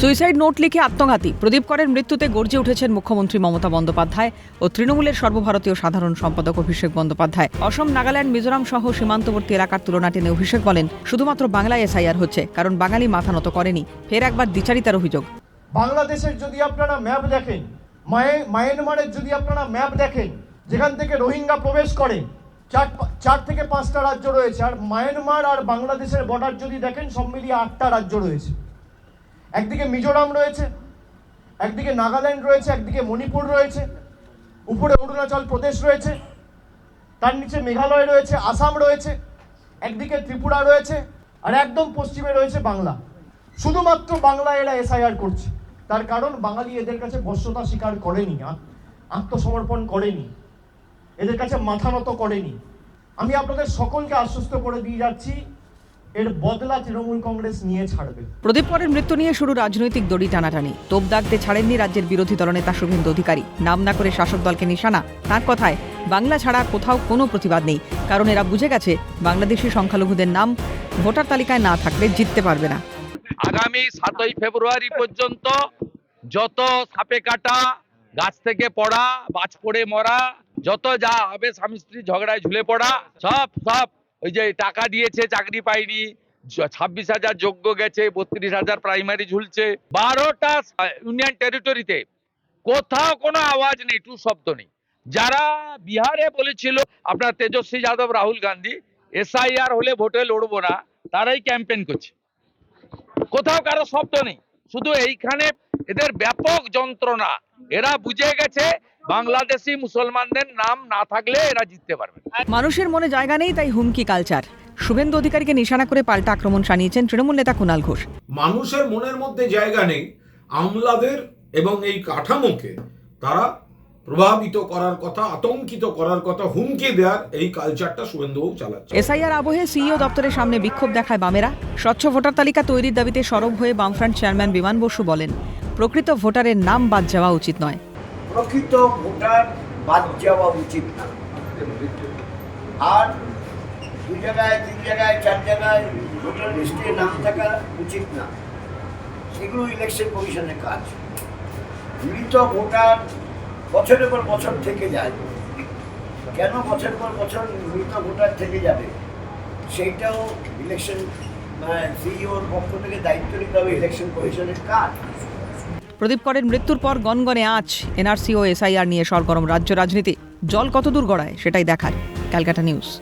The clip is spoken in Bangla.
সুইসাইড নোট লিখে আত্মঘাতী। প্রদীপ করের মৃত্যুতে গর্জে উঠেছেন মুখ্যমন্ত্রী মমতা বন্দ্যোপাধ্যায় ও তৃণমূলের সর্বভারতীয় সাধারণ সম্পাদক অভিষেক বন্দ্যোপাধ্যায়। অসম, নাগাল্যান্ড, মিজোরাম সহ সীমান্তবর্তী এলাকার তুলনা টেনে অভিষেক বলেন, শুধুমাত্র বাংলায় এসআইআর হচ্ছে, কারণ বাঙালি মাথা নত করেনি। ফের একবার দ্বিচারিতার অভিযোগ। বাংলাদেশের যদি আপনারা ম্যাপ দেখেন, মায়ে, মায়ানমারের যদি আপনারা ম্যাপ দেখেন, যেখান থেকে রোহিঙ্গা প্রবেশ করে, চার চার থেকে পাঁচটা রাজ্য রয়েছে, আর মায়ানমার আর বাংলাদেশের বর্ডার যদি দেখেন, সব মিলিয়ে আটটা রাজ্য রয়েছে। একদিকে মিজোরাম রয়েছে, একদিকে নাগাল্যান্ড রয়েছে, একদিকে মণিপুর রয়েছে, উপরে অরুণাচল প্রদেশ রয়েছে, তার নিচে মেঘালয় রয়েছে, আসাম রয়েছে, একদিকে ত্রিপুরা রয়েছে, আর একদম পশ্চিমে রয়েছে বাংলা। শুধুমাত্র বাংলা এরা এসআইআর করছে। তার কারণ বাঙালি এদের কাছে বশ্যতা স্বীকার করেনি আত্মসমর্পণ করেনি, এদের কাছে মাথা নত করেনি। আমি আপনাদের সকলকে আশ্বস্ত করে দিয়ে যাচ্ছি এর বদলা তৃণমূল কংগ্রেস নিয়ে ছাড়বে। প্রদীপ করের মৃত্যু নিয়ে শুরু রাজনৈতিক দড়ি টানাটানি। তোপ দাগতে ছাড়েননি রাজ্যের বিরোধী দলনেতা শুভেন্দু অধিকারী। নাম না করে শাসক দলকে নিশানা। তার কথায় বাংলা ছাড়া কোথাও কোনো প্রতিবাদ নেই। কারণ এরা বুঝে গেছে বাংলাদেশি সংখ্যালঘুদের নাম ভোটার তালিকায় না থাকলে জিততে পারবে না। আগামী সাতই ফেব্রুয়ারি পর্যন্ত যত সাপে কাটা গাছ থেকে পড়া বাজ পড়ে মরা যত যা হবে স্বামী স্ত্রী ঝগড়ায় ঝুলে পড়া সব সব ওই যে টাকা দিয়েছে, চাকরি পাইনি ছাব্বিশ হাজার যোগ্য গেছে, বত্রিশ হাজার প্রাইমারি ঝুলছে, বারোটা ইউনিয়ন টেরিটরিতে কোথাও কোনো আওয়াজ নেই, টু শব্দ নেই। যারা বিহারে বলেছিল, আপনার তেজস্বী যাদব, রাহুল গান্ধী, এসআইআর হলে ভোটে লড়বো না, তারাই ক্যাম্পেইন করছে। কোথাও কারও শব্দ নেই, শুধু এইখানে এদের ব্যাপক যন্ত্রণা। এরা বুঝে গেছে বাংলাদেশি মুসলমানদের নাম না থাকলে এরা জিততে পারবে মানুষের মনে জায়গা নেই তাই হুমকি কালচার। শুভেন্দু অধিকারীকে নিশানা করে পাল্টা আক্রমণ শানিয়েছেন তৃণমূল নেতা কুণাল ঘোষ। মানুষের মনের মধ্যে জায়গা নেই আমলাদের এবং এই কাঠামোকে তারা প্রভাবিত করার কথা আতঙ্কিত করার কথা হুমকি দেওয়ার এই কালচারটা শুভেন্দুবাবু চালাচ্ছে। এসআইআর আবহে সিইও দপ্তরের সামনে বিক্ষোভ দেখায় বামেরা। স্বচ্ছ ভোটার তালিকা তৈরির দাবিতে সরব হয়ে বামফ্রন্ট চেয়ারম্যান বিমান বসু বলেন প্রকৃত ভোটারের নাম বাদ যাওয়া উচিত নয়। প্রকৃত ভোটার বাদ যাওয়া উচিত না। আর দু জায়গায়, তিন জায়গায়, চার জায়গায় ভোটার লিস্টে নাম থাকা উচিত না। সেগুলো ইলেকশন কমিশনের কাজ। মৃত ভোটার বছরের পর বছর থেকে যায়। কেন বছর পর বছর মৃত ভোটার থেকে যাবে? সেইটাও ইলেকশন সিইওর পক্ষ থেকে দায়িত্ব নিতে হবে ইলেকশন কমিশনের কাজ। প্রদীপ করের মৃত্যুর পর গনগনে আজ এনআরসি ও এসআইআর নিয়ে সরগরম রাজ্য রাজনীতি। জল কতদূর গড়ায়, সেটাই দেখার ক্যালকাটা নিউজ।